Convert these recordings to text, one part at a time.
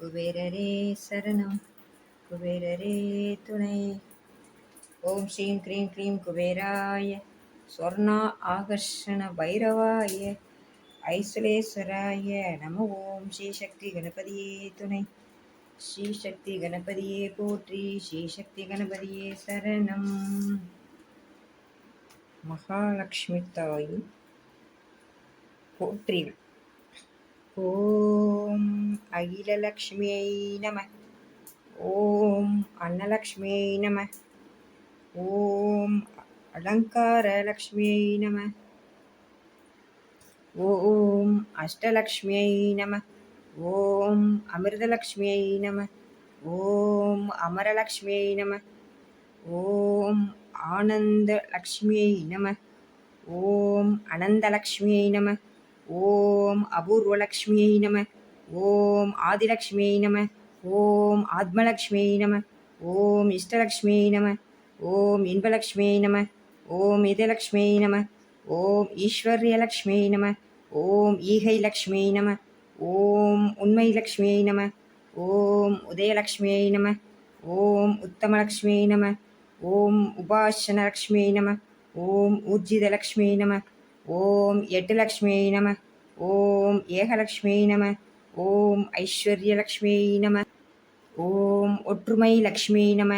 குபேரரே சரணம். குபேரரே துணை. ஓம் ஸ்ரீம் க்ரீம் க்ரீம் குபேராய. ஸ்வர்ணா ஆகர்ஷண பைரவாய. ஐசுலேஸ்வராய நம ஓம் ஸ்ரீ சக்தி கணபதியே துணை. ஸ்ரீ சக்தி கணபதியே போற்றி. ஸ்ரீ சக்தி கணபதியே சரணம். மகாலட்சுமி தாயும் போற்றினார் ஓம் அகிலலக்ஷ்மியை நம. ஓம் அன்னலக்ஷ்மியை நம. ஓம் அலங்காரலக்ஷ்மியை நம. ஓம் அஷ்டலக்ஷ்மியை நம. ஓம் அமிர்தலக்ஷ்மியை நம. ஓம் அமரலக்ஷ்மியை நம. ஓம் ஆனந்தலக்ஷ்மியை நம. ஓம் அனந்தலக்ஷ்மியை நம. ஓம் அபூர்வலக்ஷ்மியை நம ஓம் ஆதிலக்ஷ்மியை நம ஓம் ஆத்மலக்ஷ்மியை நம ஓம் இஷ்டலக்ஷ்மியை நம ஓம் இன்பலக்ஷ்மியை நம ஓம் இதலக்ஷ்மியை நம ஓம் ஈஸ்வர்யலக்ஷ்மியை நம ஓம் ஈகை லக்ஷ்மியை நம ஓம் உண்மை லக்ஷ்மியை நம ஓம் உதயலக்ஷ்மியை நம ஓம் உத்தமலக்ஷ்மியை நம ஓம் உபாசனலக்ஷ்மியை நம ஓம் ஊர்ஜிதலக்ஷ்மியை நம ஓம் எட்டுலக்ஷ்மியை நம ஓம் ஏகலக்ஷ்மியை நம ஓம் ஐஸ்வர்யலக்ஷ்மியை நம ஓம் ஒற்றுமை லக்ஷ்மியை நம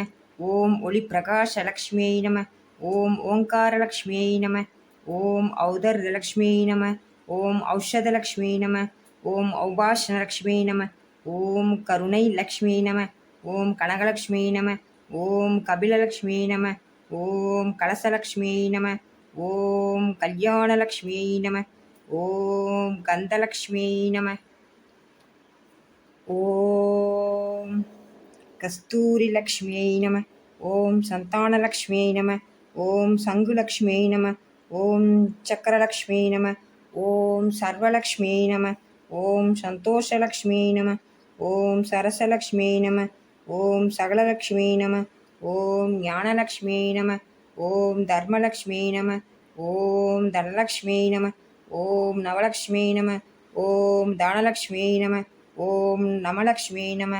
ஓம் ஒளி பிரகாஷ லக்ஷ்மியை நம ஓம் ஓங்காரலக்ஷ்மியை நம ஓம் ஔதர்யலக்ஷ்மியை நம ஓம் ஔஷதலக்ஷ்மியை நம ஓம் ஔபாஷனலக்ஷ்மியை நம ஓம் கருணை லக்ஷ்மியை நம ஓம் கனகலக்ஷ்மியை நம ஓம் கபிலலக்ஷ்மியை நம ஓம் கலசலக்ஷ்மியை நம ஓம் கல்யாணலக்ஷ்மியை நம ஓம் கந்தலக்ஷ்மியை நம ஓம் கஸ்தூரிலக்ஷ்மியை நம ஓம் சந்தானலக்ஷ்மியை நம ஓம் சங்குலக்ஷ்மியை நம ஓம் சக்கரலக்ஷ்மியை நம ஓம் சர்வலக்ஷ்மியை நம ஓம் சந்தோஷலக்ஷ்மியை நம ஓம் சரசலக்ஷ்மியை நம ஓம் சகலலக்ஷ்மியை நம ஓம் ஞானலக்ஷ்மியை நம ஓம் தர்மலக்ஷ்மி நம ஓம் தனலக்ஷ்மி நம ஓம் நவலக்ஷ்மி நம ஓம் தானலக்ஷ்மி நம ஓம் நமலக்ஷ்மி நம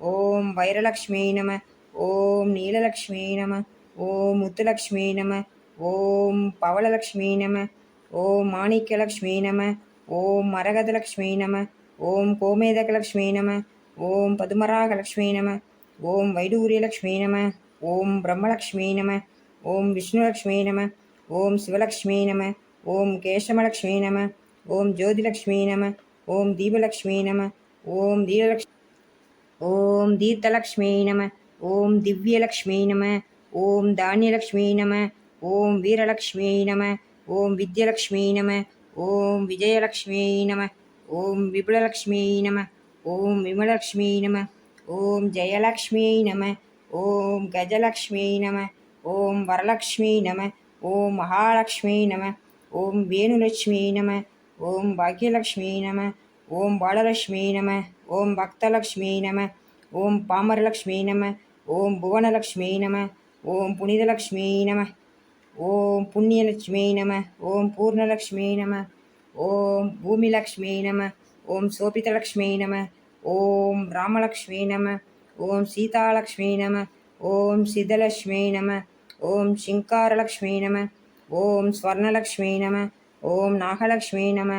ஓம் வைரலக்ஷ்மி நம ஓம் நீலலக்ஷ்மி நம ஓம் முத்துலக்ஷ்மி நம ஓம் பவளலக்ஷ்மியை நம ஓம் மாணிக்கலக்ஷ்மி நம ஓம் மரகதலக்ஷ்மி நம ஓம் கோமேதகலக்ஷ்மி நம ஓம் பதுமராகலக்ஷ்மி நம ஓம் வைடூரியலக்ஷ்மி நம ஓம் பிரம்மலக்ஷ்மி நம ஓம் விஷ்ணுலக்ஷ்மி நம ஓம் சிவலக்ஷ்மி நம ஓம் கேசமலக்ஷ்மியை நம ஓம் ஜோதிலக்ஷ்மி நம ஓம் தீபலக்ஷ்மி நம ஓம் தீரலக்ஷ்மி ஓம் தீர்த்தலக்ஷ்மி நம ஓம் திவ்யலக்ஷ்மி நம ஓம் தானியலக்ஷ்மி நம ஓம் வீரலக்ஷ்மி நம ஓம் வித்யலக்ஷ்மி நம ஓம் விஜயலக்ஷ்மி நம ஓம் விபுலலக்ஷ்மி நம ஓம் விமலக்ஷ்மியை நம ஓம் ஜெயலக்ஷ்மி நம ஓம் கஜலக்ஷ்மி நம ஓம் வரலக்ஷ்மி நம ஓம் மகாலட்சுமி நம ஓம் வேணுலட்சுமி நம ஓம் பாக்யலக்ஷ்மி நம ஓம் பாலலட்சுமி நம ஓம் பக்தலக்ஷ்மி நம ஓம் பாமரலக்ஷ்மி நம ஓம் புவனலக்ஷ்மி நம ஓம் புனிதலக்ஷ்மி நம ஓம் புண்ணியலட்சுமி நம ஓம் பூர்ணலக்ஷ்மி நம ஓம் பூமிலக்ஷ்மி நம ஓம் சோபிதலக்ஷ்மி நம ஓம் ராமலக்ஷ்மி நம ஓம் சீதாலக்ஷ்மி நம ஓம் சிதலக்ஷ்மி நம ஓம் சிங்காரலக்ஷ்மி நம ஓம் ஸ்வர்ணலக்ஷ்மி நம ஓம் நாகலக்ஷ்மி நம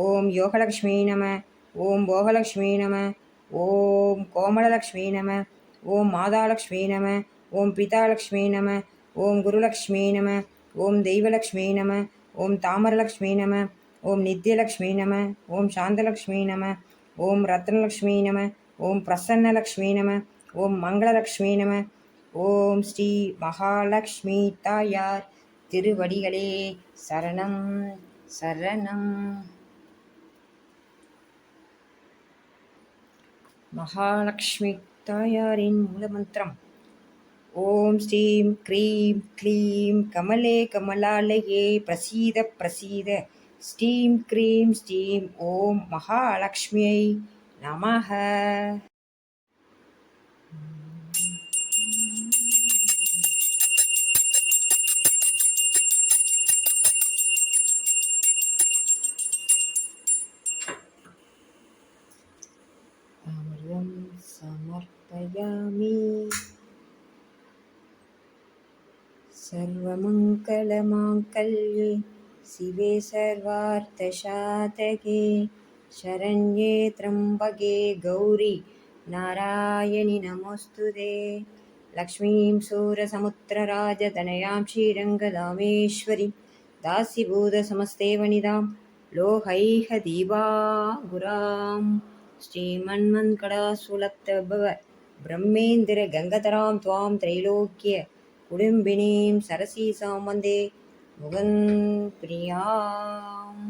ஓம் யோகலக்ஷ்மி நம ஓம் போகலக்ஷ்மி நம ஓம் கோமலலக்ஷ்மி நம ஓம் மாதாலக்ஷ்மி நம ஓம் பிதாலக்ஷ்மி நம ஓம் குருலக்ஷ்மி நம ஓம் தெய்வலக்ஷ்மி நம ஓம் தாமரலக்ஷ்மி நம ஓம் நித்யலக்ஷ்மி நம ஓம் சாந்தலக்ஷ்மி நம ஓம் ரத்னலக்ஷ்மி நம ஓம் பிரசன்னலக்ஷ்மி நம ஓம் மங்களலக்ஷ்மி நம ஓம் ஸ்ரீ மகாலட்சுமி தாயார் திருவடிகளே சரணம் சரணம். மகாலட்சுமி தாயாரின் மூலமந்திரம் ஓம் ஸ்ரீம் க்ரீம் க்ளீம் கமலே கமலாலயே பிரசீத பிரசீத. ஸ்ரீம் க்ரீம் ஸ்ரீம் ஓம் மகாலட்சுமியை நமக. समर्पयामि सर्वमङ्गलमाङ्गल्ये शिवे सर्वार्थसाधके शरण्ये त्र्यम्बके गौरी नारायणि नमोऽस्तु ते लक्ष्मीं सूरसमुद्रराजतनयां श्रीरङ्गदामेश्वरी दास्यभूतसमस्तेवनिदां ஸ்ரீமன்மன்கடாசூலத்தபவ பிரம்மேந்திர கங்கதராம் துவாம் திரைலோக்கிய குடும்பினீம் சரசி சாமந்தே முகன் பிரியாம்.